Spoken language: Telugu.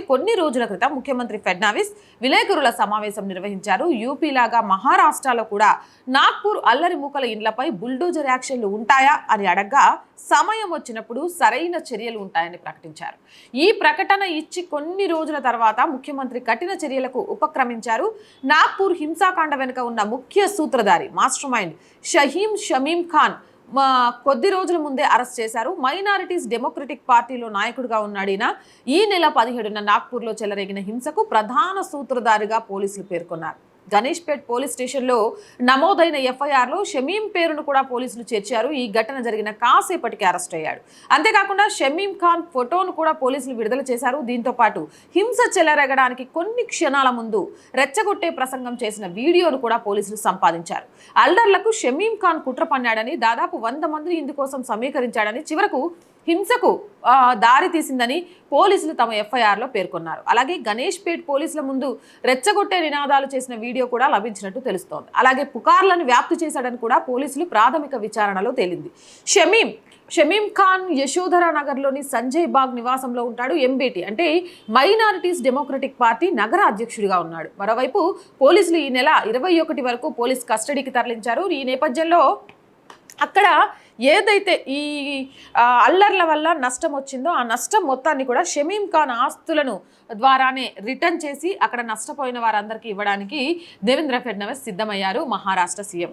కొన్ని రోజుల క్రితం ముఖ్యమంత్రి ఫడ్నవీస్ విలేకరుల సమావేశం నిర్వహించారు. యూపీ లాగా మహారాష్ట్రలో కూడా నాగ్పూర్ అల్లరి మూకల ఇండ్లపై బుల్డోజర్ యాక్షన్లు ఉంటాయా అని అడగ్గా సమయం వచ్చినప్పుడు సరైన చర్యలు ఉంటాయని ప్రకటించారు. ఈ ప్రకటన ఇచ్చి కొన్ని రోజుల తర్వాత ముఖ్యమంత్రి కఠిన చర్యలకు ఉపక్రమించారు. నాగ్పూర్ హింసాకాండ వెనుక ఉన్న ముఖ్య సూత్రధారి మాస్టర్ మైండ్ షహీం షమీం ఖాన్ కొద్ది రోజుల ముందే అరెస్ట్ చేశారు. మైనారిటీస్ డెమోక్రటిక్ పార్టీలో నాయకుడిగా ఉన్నాడు ఈయన. ఈ నెల పదిహేడున నాగ్పూర్లో చెలరేగిన హింసకు ప్రధాన సూత్రధారిగా పోలీసులు పేర్కొన్నారు. గణేష్పేట్ పోలీస్ స్టేషన్లో నమోదైన ఎఫ్ఐఆర్లో షమీం పేరును కూడా పోలీసులు చేర్చారు. ఈ ఘటన జరిగిన కాసేపటికి అరెస్ట్ అయ్యాడు. అంతేకాకుండా షమీం ఖాన్ ఫోటోను కూడా పోలీసులు విడుదల చేశారు. దీంతో పాటు హింస చెలరెగడానికి కొన్ని క్షణాల ముందు రెచ్చగొట్టే ప్రసంగం చేసిన వీడియోను కూడా పోలీసులు సంపాదించారు. అల్డర్లకు షమీం ఖాన్ కుట్ర పన్నాడని దాదాపు వంద మంది ఇందుకోసం సమీకరించాడని చివరకు హింసకు దారి తీసిందని పోలీసులు తమ ఎఫ్ఐఆర్లో పేర్కొన్నారు. అలాగే గణేష్ పేట్ పోలీసుల ముందు రెచ్చగొట్టే నినాదాలు చేసిన వీడియో కూడా లభించినట్టు తెలుస్తోంది. అలాగే పుకార్లను వ్యాప్తి చేశాడని కూడా పోలీసులు ప్రాథమిక విచారణలో తేలింది. షమీం షమీం ఖాన్ యశోధర నగర్లోని సంజయ్ బాగ్ నివాసంలో ఉంటాడు ఎంబీటీ. అంటే మైనారిటీస్ డెమోక్రటిక్ పార్టీ నగర అధ్యక్షుడిగా ఉన్నాడు. మరోవైపు పోలీసులు ఈ నెల ఇరవై ఒకటి వరకు పోలీస్ కస్టడీకి తరలించారు. ఈ నేపథ్యంలో అక్కడ ఏదైతే ఈ అల్లర్ల వల్ల నష్టం వచ్చిందో ఆ నష్టం మొత్తాన్ని కూడా షమీం ఖాన్ ఆస్తులను ద్వారానే రిటర్న్ చేసి అక్కడ నష్టపోయిన వారందరికీ ఇవ్వడానికి దేవేంద్ర ఫడ్నవీస్ సిద్ధమయ్యారు మహారాష్ట్ర సీఎం.